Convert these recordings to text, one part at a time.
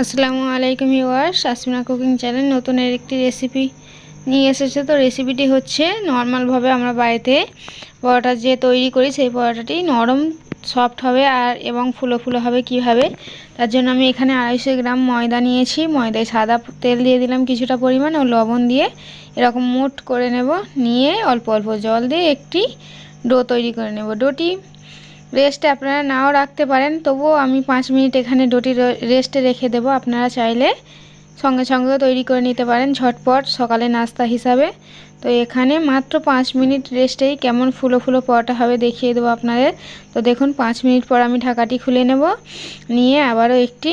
আসসালামু আলাইকুম viewers, Asmina cooking channel নতুনের একটি রেসিপি নিয়ে এসেছে। তো রেসিপিটি হচ্ছে নর্মালভাবে আমরা বাড়িতে পরোটা যে তৈরি করি, সেই পরোটাটি নরম সফট হবে আর এবং ফুলো ফুলো হবে কীভাবে? তার জন্য আমি এখানে আড়াইশো গ্রাম ময়দা নিয়েছি। ময়দায় সাদা তেল দিয়ে দিলাম কিছুটা পরিমাণ ও লবণ দিয়ে। এরকম মুট করে নেব, নিয়ে অল্প অল্প জল দিয়ে একটি ডো তৈরি করে নেব। ডোটি রেস্টে আপনারা নাও রাখতে পারেন। তবুও আমি পাঁচ মিনিট এখানে ডোটি রেস্টে রেখে দেব। আপনারা চাইলে সঙ্গে সঙ্গেও তৈরি করে নিতে পারেন ঝটপট সকালে নাস্তা হিসাবে। তো এখানে মাত্র পাঁচ মিনিট রেস্টেই কেমন ফুলো ফুলো পরোটা হবে দেখিয়ে দেবো আপনাদের। তো দেখুন, পাঁচ মিনিট পর আমি ঢাকাটি খুলে নেব। নিয়ে আবারও একটি,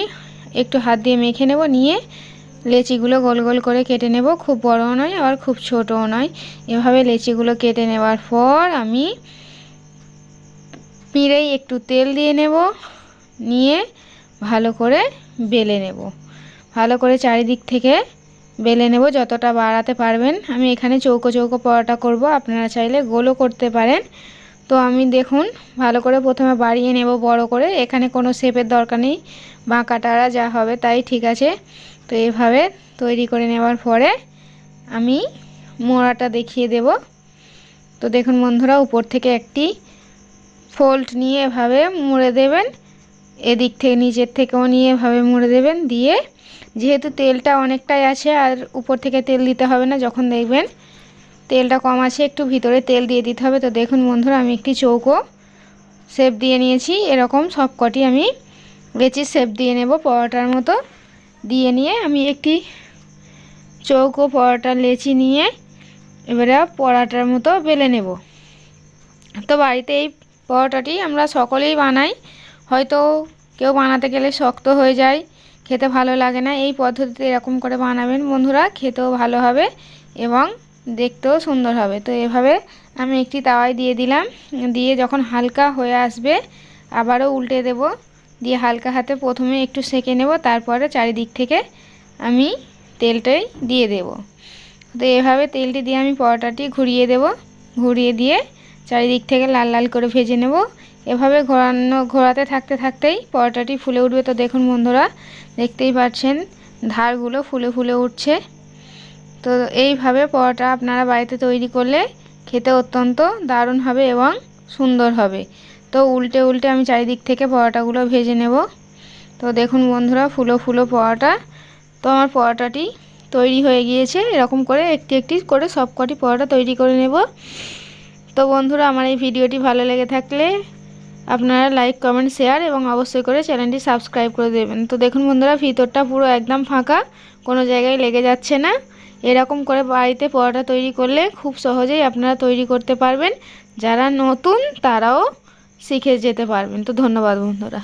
একটু হাত দিয়ে মেখে নেব। নিয়ে লেচিগুলো গোল গোল করে কেটে নেব। খুব বড়ও নয়, আবার খুব ছোটও নয়। এভাবে লেচিগুলো কেটে নেওয়ার পর আমি পিঁড়েই একটু তেল দিয়ে নেব, নিয়ে ভালো করে বেলে নেব। ভালো করে চারিদিক থেকে বেলে নেব যতটা বাড়াতে পারবেন। আমি এখানে চৌকো চৌকো পরোটা করব, আপনারা চাইলে গোলও করতে পারেন। তো আমি দেখুন, ভালো করে প্রথমে বাড়িয়ে নেব বড় করে। এখানে কোনো শেপের দরকার নেই, বাঁকা টাড়া যা হবে তাই ঠিক আছে। তো এভাবে তৈরি করে নেওয়ার পরে আমি মোড়াটা দেখিয়ে দেব। তো দেখুন বন্ধুরা, উপর থেকে একটি ফোল্ড নিয়ে এভাবে মুড়ে দেবেন। এদিক থেকে, নিচের থেকেও নিয়ে এভাবে মুড়ে দেবেন। দিয়ে যেহেতু তেলটা অনেকটাই আছে, আর উপর থেকে তেল দিতে হবে না, যখন দেখবেন তেলটা কম আছে, একটু ভিতরে তেল দিয়ে দিতে হবে। তো দেখুন বন্ধুরা, আমি একটি চৌকো শেপ দিয়ে নিয়েছি। এরকম সব কটি আমি লেচির শেপ দিয়ে নেব পরোটার মতো। দিয়ে নিয়ে আমি একটি চৌকো পরোটার লেচি নিয়ে এবারে পরোটার মতো বেলে নেব। তো বাড়িতে এই পরোটাটি আমরা সকলেই বানাই। হয়তো কেউ বানাতে গেলে শক্ত হয়ে যায়, খেতে ভালো লাগে না। এই পদ্ধতিতে এরকম করে বানাবেন। বন্ধুরা, খেতেও ভালো হবে এবং দেখতেও সুন্দর হবে। তো এভাবে আমি একটি তাওয়ায় দিয়ে দিলাম। দিয়ে যখন হালকা হয়ে আসবে, আবারও উল্টে দেব। দিয়ে হালকা হাতে প্রথমে একটু সেঁকে নেব। তারপরে চারিদিক থেকে আমি তেলটাই দিয়ে দেব। তো এভাবে তেলটি দিয়ে আমি পরোটাটি ঘুরিয়ে দেব। ঘুরিয়ে দিয়ে চারিদিক থেকে লাল লাল করে ভেজে নেব। এভাবে ঘোরানো, ঘোরাতে থাকতে থাকতেই পরোটাটি ফুলে উঠবে। তো দেখুন বন্ধুরা, দেখতেই পাচ্ছেন ধারগুলো ফুলে ফুলে উঠছে। তো এইভাবে পরোটা আপনারা বাড়িতে তৈরি করলে খেতে অত্যন্ত দারুণ হবে এবং সুন্দর হবে। তো উল্টে উল্টে আমি চারিদিক থেকে পরোটাগুলো ভেজে নেব। তো দেখুন বন্ধুরা, ফুলো ফুলো পরোটা। তো আমার পরোটাটি তৈরি হয়ে গিয়েছে। এরকম করে একটি একটি করে সব কটি পরোটা তৈরি করে নেব। তো বন্ধুরা, আমার এই ভিডিওটি ভালো লেগে থাকলে আপনারা লাইক কমেন্ট শেয়ার এবং অবশ্যই করে চ্যানেলটি সাবস্ক্রাইব করে দেবেন। তো দেখুন বন্ধুরা, ভিতরটা পুরো একদম ফাঁকা, কোনো জায়গায় লেগে যাচ্ছে না। এরকম করে বাড়িতে পরোটা তৈরি করলে খুব সহজেই আপনারা তৈরি করতে পারবেন। যারা নতুন, তারাও শিখে যেতে পারবেন। তো ধন্যবাদ বন্ধুরা।